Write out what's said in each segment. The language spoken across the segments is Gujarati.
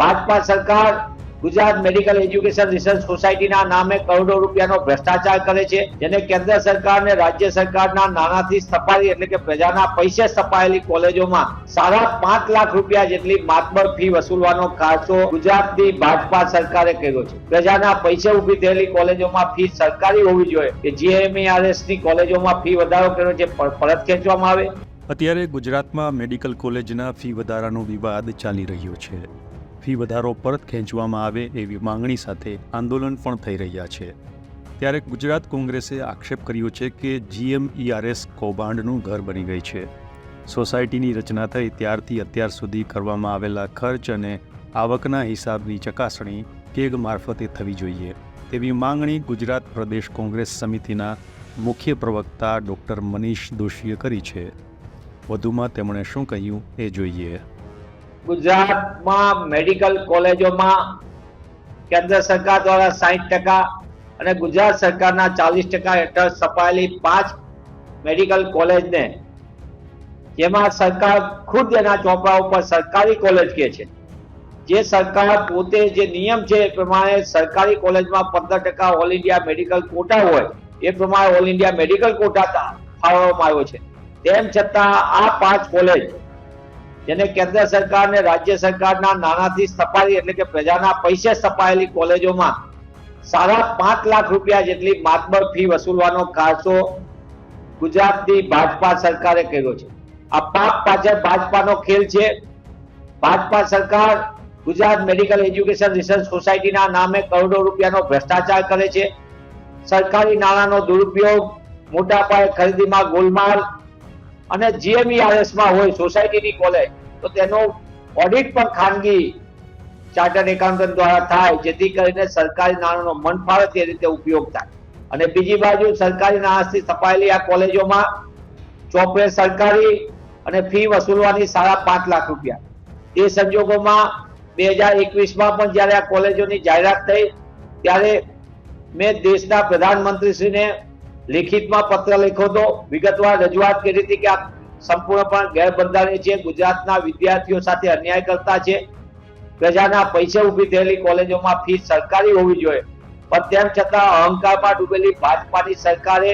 ભાજપા સરકાર ગુજરાત મેડિકલ એજ્યુકેશન રિસર્ચ સોસાયટીના નામે કરોડો રૂપિયાનો ભ્રષ્ટાચાર કરે છે, જેને કેન્દ્ર સરકાર ને રાજ્ય સરકારના નાણાંથી સ્થપાયેલી એટલે કે પ્રજાના પૈસે સ્થપાયેલી કોલેજોમાં સાડા પાંચ લાખ રૂપિયા જેટલી માતબર ફી વસૂલવાનો કારસો ગુજરાતની ભાજપા સરકારે કર્યો છે. પ્રજાના પૈસે ઊભી થયેલી કોલેજોમાં ફી સરકારી હોવી જોઈએ કે જીએમઈઆરએસની કોલેજોમાં ફી વધારો કર્યો છે પરત ખેંચવામાં આવે? અત્યારે ગુજરાતમાં મેડિકલ કોલેજના ફી વધારાનો વિવાદ ચાલી રહ્યો છે. ફી વધારો પરત ખેંચવામાં આવે એવી માંગણી સાથે આંદોલન પણ થઈ રહ્યા છે. ત્યારે ગુજરાત કોંગ્રેસે આક્ષેપ કર્યો છે કે જીએમઈઆરએસ કૌભાંડનું ઘર બની ગઈ છે. સોસાયટીની રચના થઈ ત્યારથી અત્યાર સુધી કરવામાં આવેલા ખર્ચ અને આવકના હિસાબની ચકાસણી કેગ મારફતે થવી જોઈએ. તેવી માંગણી ગુજરાત પ્રદેશ કોંગ્રેસ સમિતિના મુખ્ય પ્રવક્તા ડૉક્ટર મનીષ દોશીએ કરી છે. વધુમાં તેમણે શું કહ્યું એ જોઈએ. ગુજરાતમાં મેડિકલ કોલેજોમાં કેન્દ્ર સરકાર દ્વારા સાહીઠ ટકા અને ગુજરાત સરકારના ચાલીસ ટકા હેઠળ સ્થપાયેલી પાંચ મેડિકલ કોલેજને, જેમાં સરકાર ખુદ એના ચોપડા ઉપર સરકારી કોલેજ કહે છે. જે સરકાર પોતે જે નિયમ છે એ પ્રમાણે સરકારી કોલેજમાં પંદર ટકા ઓલ ઇન્ડિયા મેડિકલ કોટા હોય, એ પ્રમાણે ઓલ ઇન્ડિયા મેડિકલ કોટા ફાળવવામાં આવ્યો છે. તેમ છતાં આ પાંચ કોલેજ જેને કેન્દ્ર સરકાર ને રાજ્ય સરકારના નાણાંથી સ્થપાયેલી એટલે કે પ્રજાના પૈસે સ્થપાયેલી કોલેજોમાં સાડા પાંચ લાખ રૂપિયા જેટલી માતબર ફી વસૂલવાનો કારસો ગુજરાતની ભાજપા સરકારે કર્યો છે. આ પાપ પાછળ ભાજપાનો ખેલ છે. ભાજપા સરકાર ગુજરાત મેડિકલ એજ્યુકેશન રિસર્ચ સોસાયટીના નામે કરોડો રૂપિયાનો ભ્રષ્ટાચાર કરે છે. સરકારી નાણાંનો દુરુપયોગ મોટા પાયે ખરીદીમાં ગોલમાલ અને જીએમઈઆરએસમાં હોય સોસાયટીની કોલેજ તો તેનો ઓડિટ પણ ખાનગી ચાર્ટર્ડ એકાઉન્ટન્ટ દ્વારા થાય, જેથી કરીને સરકારી નાણાંનો તે રીતે ઉપયોગ થાય. અને બીજી બાજુ સરકારી નાણાંથી સ્થપાયેલી આ કોલેજોમાં ચોપડે સરકારી અને ફી વસૂલવાની સાડા પાંચ લાખ રૂપિયા. તે સંજોગોમાં બે હજાર એકવીસમાં પણ જ્યારે આ કોલેજોની જાહેરાત થઈ, ત્યારે મેં દેશના પ્રધાનમંત્રીશ્રીને લેખિતમાં પત્ર લખ્યો હતો વિગતવાર રજૂઆત કરી હતી કે આ સંપૂર્ણપણે ગેરબંધારણીય છે. ગુજરાતના વિદ્યાર્થીઓ સાથે અન્યાય કરતા છે. પ્રજાના પૈસે ઊભી થયેલી કોલેજોમાં ફી સરકારી હોવી જોઈએ. પણ તેમ છતાં અહંકારમાં ડૂબેલી ભાજપાની સરકારે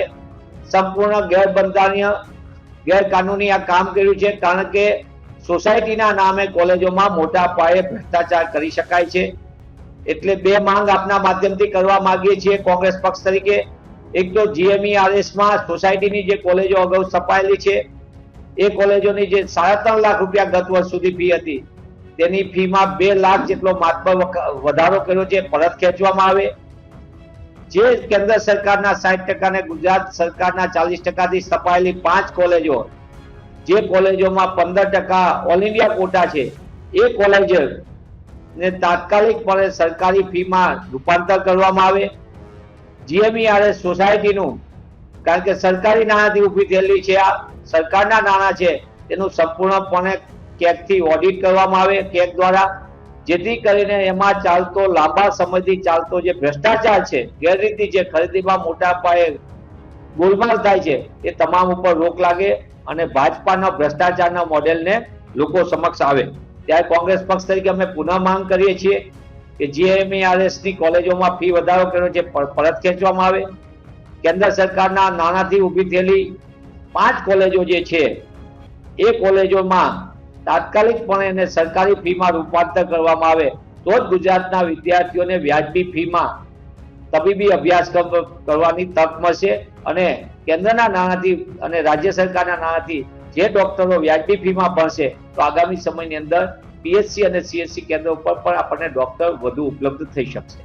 સંપૂર્ણ ગેરબંધારણીય, ગેરકાનૂની આ કામ કર્યું છે કારણ કે સોસાયટીના નામે કોલેજોમાં મોટા પાયે ભ્રષ્ટાચાર કરી શકાય છે. એટલે બે માંગ આપના માધ્યમથી કરવા માંગીએ છીએ કોંગ્રેસ પક્ષ તરીકે. એક તો જીએમઈ આદેશમાં સોસાયટીની જે કોલેજો અગાઉ સ્થપાયેલી છે, એ કોલેજોની જે સાડા ત્રણ લાખ રૂપિયા ગત વર્ષ સુધી ફી હતી, તેની ફીમાં બે લાખ જેટલો માત્ર વધારો કર્યો છે, પરત ખેંચવામાં આવે. જે કેન્દ્ર સરકારના સાઠ ટકા ને ગુજરાત સરકારના ચાલીસ ટકાથી સ્થપાયેલી પાંચ કોલેજો, જે કોલેજોમાં પંદર ટકા ઓલ ઇન્ડિયા કોટા છે, એ કોલેજ ને તાત્કાલિકપણે સરકારી ફીમાં રૂપાંતર કરવામાં આવે. જીએમઈઆરએસ સોસાયટીનું, કારણ કે સરકારી નાણાંથી ઊભી થયેલી છે, આ સરકારના નાણાં છે, તેનું સંપૂર્ણપણે કેકથી ઓડિટ કરવામાં આવે, કેક દ્વારા, જેથી કરીને એમાં ચાલતો, લાંબા સમયથી ચાલતો જે ભ્રષ્ટાચાર છે, ગેરરીતિ છે ખરીદીમાં મોટા પાયે ગોલમાલ થાય છે, એ તમામ ઉપર રોક લાગે અને ભાજપાના ભ્રષ્ટાચારના મોડેલને લોકો સમક્ષ આવે. ત્યારે કોંગ્રેસ પક્ષ તરીકે અમે પુનઃ માંગ કરીએ છીએ કે જીએમઈઆરએસની કોલેજોમાં ફી વધારો કર્યો છે પરત ખેંચવામાં આવે. કેન્દ્ર સરકારના નાણાંથી ઊભી થયેલી પાંચ કોલેજો જે છે, એ કોલેજોમાં તાત્કાલિકપણે એને સરકારી ફીમાં રૂપાંતર કરવામાં આવે. તો જ ગુજરાતના વિદ્યાર્થીઓને વ્યાજબી ફીમાં તબીબી અભ્યાસક્રમ કરવાની તક મળશે અને કેન્દ્રના નાણાંથી અને રાજ્ય સરકારના નાણાંથી જે ડોક્ટરો વ્યાજબી ફીમાં ભણશે, તો આગામી સમયની અંદર પીએચસી અને સીએચસી કેન્દ્ર ઉપર પણ આપણને ડોક્ટર વધુ ઉપલબ્ધ થઈ શકશે.